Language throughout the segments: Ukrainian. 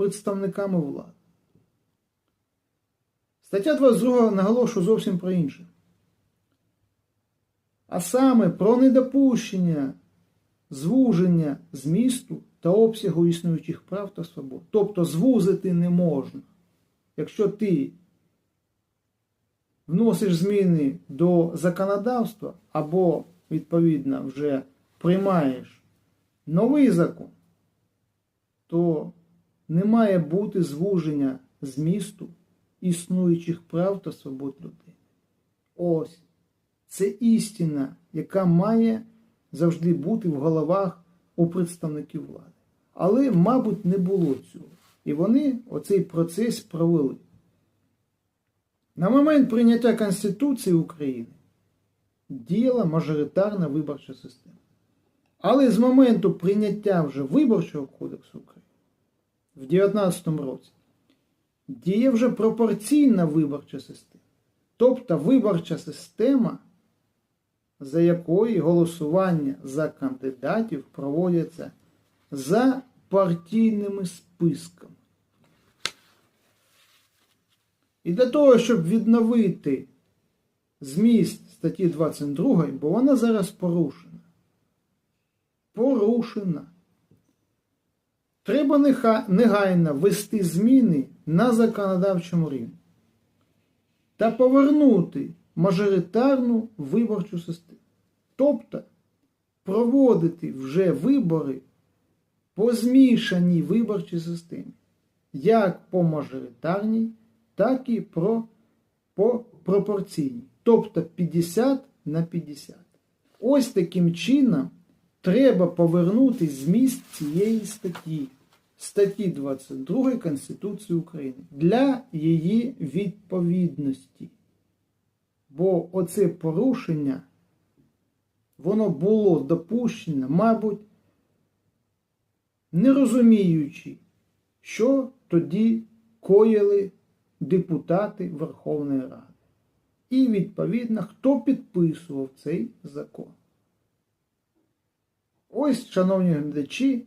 представниками влади. Стаття 22 наголошує зовсім про інше. А саме про недопущення звуження змісту та обсягу існуючих прав та свобод. Тобто звузити не можна. Якщо ти вносиш зміни до законодавства або, відповідно, вже приймаєш новий закон, то не має бути звуження змісту існуючих прав та свобод людини. Ось це істина, яка має завжди бути в головах у представників влади. Але, мабуть, не було цього. І вони оцей процес провели. На момент прийняття Конституції України діяла мажоритарна виборча система. Але з моменту прийняття вже Виборчого кодексу України в 2019 році діє вже пропорційна виборча система. Тобто виборча система, за якою голосування за кандидатів проводяться за партійними списками. І для того, щоб відновити зміст статті 22, бо вона зараз порушена. Порушена. Треба негайно ввести зміни на законодавчому рівні та повернути мажоритарну виборчу систему. Тобто проводити вже вибори по змішаній виборчій системі, як по мажоритарній, так і про, по пропорційній. Тобто 50 на 50. Ось таким чином треба повернути зміст цієї статті, статті 22 Конституції України для її відповідності. Бо оце порушення, воно було допущено, мабуть, не розуміючи, що тоді коїли депутати Верховної Ради. І, відповідно, хто підписував цей закон. Ось, шановні глядачі,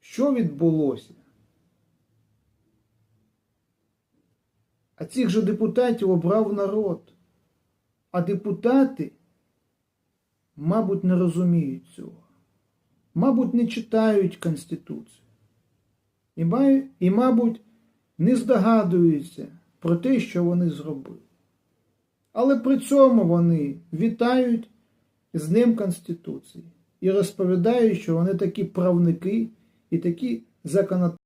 що відбулося. А цих же депутатів обрав народ. А депутати, мабуть, не розуміють цього. Мабуть, не читають Конституцію. І, і мабуть, не здогадуються про те, що вони зробили. Але при цьому вони вітають з Днем Конституції і розповідають, що вони такі правники і такі законотворці.